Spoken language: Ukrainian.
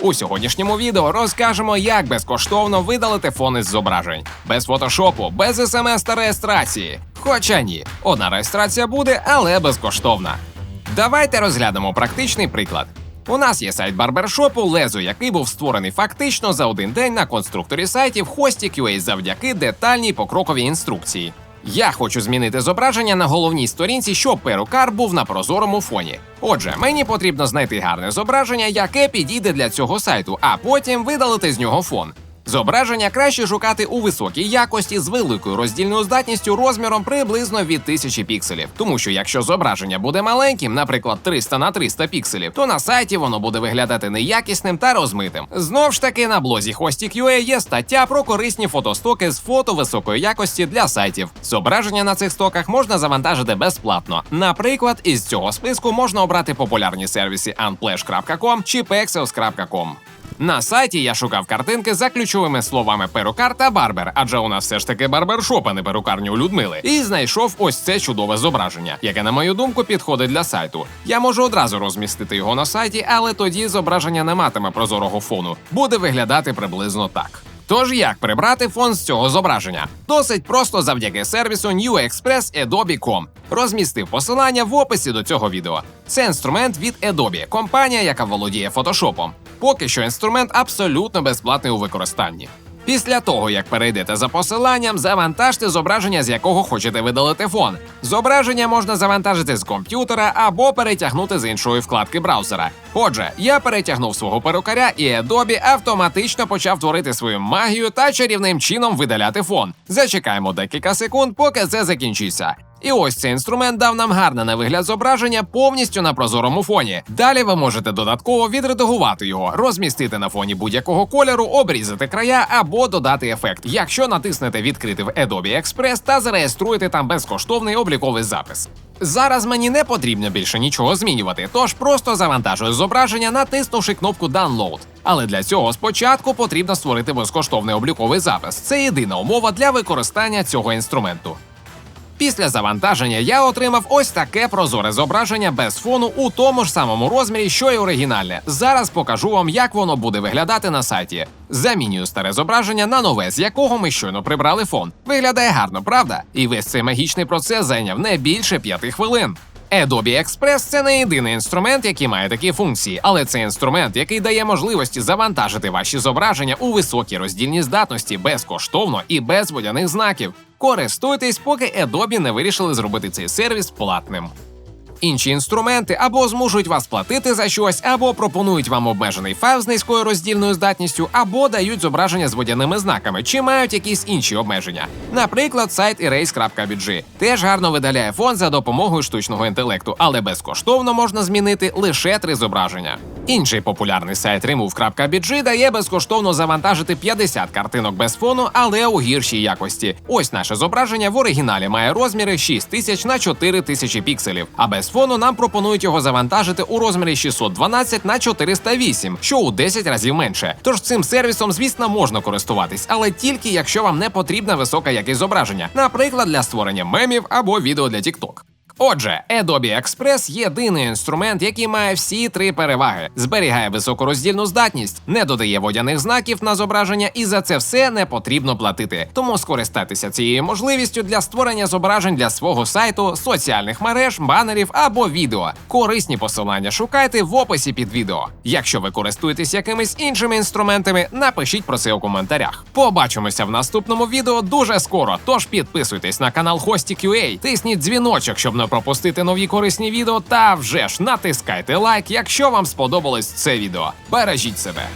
У сьогоднішньому відео розкажемо, як безкоштовно видалити фон із зображень. Без фотошопу, без смс та реєстрації. Хоча ні, одна реєстрація буде, але безкоштовна. Давайте розглянемо практичний приклад. У нас є сайт барбершопу Лезо, який був створений фактично за один день на конструкторі сайтів Hostik.ua завдяки детальній покроковій інструкції. Я хочу змінити зображення на головній сторінці, щоб перукар був на прозорому фоні. Отже, мені потрібно знайти гарне зображення, яке підійде для цього сайту, а потім видалити з нього фон. Зображення краще шукати у високій якості з великою роздільною здатністю розміром приблизно від 1000 пікселів. Тому що якщо зображення буде маленьким, наприклад, 300 на 300 пікселів, то на сайті воно буде виглядати неякісним та розмитим. Знов ж таки на блозі Hostik.ua є стаття про корисні фотостоки з фото високої якості для сайтів. Зображення на цих стоках можна завантажити безплатно. Наприклад, із цього списку можна обрати популярні сервіси unplash.com чи pexels.com. На сайті я шукав картинки за ключовими словами перукар та барбер, адже у нас все ж таки барбершоп, а не перукарню у Людмили. І знайшов ось це чудове зображення, яке, на мою думку, підходить для сайту. Я можу одразу розмістити його на сайті, але тоді зображення не матиме прозорого фону. Буде виглядати приблизно так. Тож як прибрати фон з цього зображення? Досить просто завдяки сервісу NewExpress Adobe.com. Розмістив посилання в описі до цього відео. Це інструмент від Adobe, компанія, яка володіє фотошопом. Поки що інструмент абсолютно безплатний у використанні. Після того, як перейдете за посиланням, завантажте зображення, з якого хочете видалити фон. Зображення можна завантажити з комп'ютера або перетягнути з іншої вкладки браузера. Отже, я перетягнув свого перукаря, і Adobe автоматично почав творити свою магію та чарівним чином видаляти фон. Зачекаємо декілька секунд, поки це закінчиться. І ось цей інструмент дав нам гарне на вигляд зображення повністю на прозорому фоні. Далі ви можете додатково відредагувати його, розмістити на фоні будь-якого кольору, обрізати края або додати ефект, якщо натиснете відкрити в Adobe Express та зареєструєте там безкоштовний обліковий запис. Зараз мені не потрібно більше нічого змінювати, тож просто завантажую зображення, натиснувши кнопку Download. Але для цього спочатку потрібно створити безкоштовний обліковий запис. Це єдина умова для використання цього інструменту. Після завантаження я отримав ось таке прозоре зображення без фону у тому ж самому розмірі, що й оригінальне. Зараз покажу вам, як воно буде виглядати на сайті. Замінюю старе зображення на нове, з якого ми щойно прибрали фон. Виглядає гарно, правда? І весь цей магічний процес зайняв не більше п'яти хвилин. Adobe Express – це не єдиний інструмент, який має такі функції, але це інструмент, який дає можливості завантажити ваші зображення у високій роздільній здатності безкоштовно і без водяних знаків. Користуйтесь, поки Adobe не вирішили зробити цей сервіс платним. Інші інструменти або змушують вас платити за щось, або пропонують вам обмежений файл з низькою роздільною здатністю, або дають зображення з водяними знаками, чи мають якісь інші обмеження. Наприклад, сайт erase.bg теж гарно видаляє фон за допомогою штучного інтелекту, але безкоштовно можна змінити лише три зображення. Інший популярний сайт remove.bg дає безкоштовно завантажити 50 картинок без фону, але у гіршій якості. Ось наше зображення в оригіналі має розміри 6000 на 4000 пікселів, а без фону нам пропонують його завантажити у розмірі 612 на 408, що у 10 разів менше. Тож цим сервісом, звісно, можна користуватись, але тільки якщо вам не потрібна висока якість зображення, наприклад, для створення мемів або відео для TikTok. Отже, Adobe Express – єдиний інструмент, який має всі три переваги: зберігає високороздільну здатність, не додає водяних знаків на зображення, і за це все не потрібно платити. Тому скористайтеся цією можливістю для створення зображень для свого сайту, соціальних мереж, банерів або відео. Корисні посилання шукайте в описі під відео. Якщо ви користуєтесь якимись іншими інструментами, напишіть про це у коментарях. Побачимося в наступному відео дуже скоро. Тож підписуйтесь на канал Hostik.ua, тисніть дзвіночок, щоб не пропустити нові корисні відео. Та вже ж натискайте лайк, якщо вам сподобалось це відео. Бережіть себе.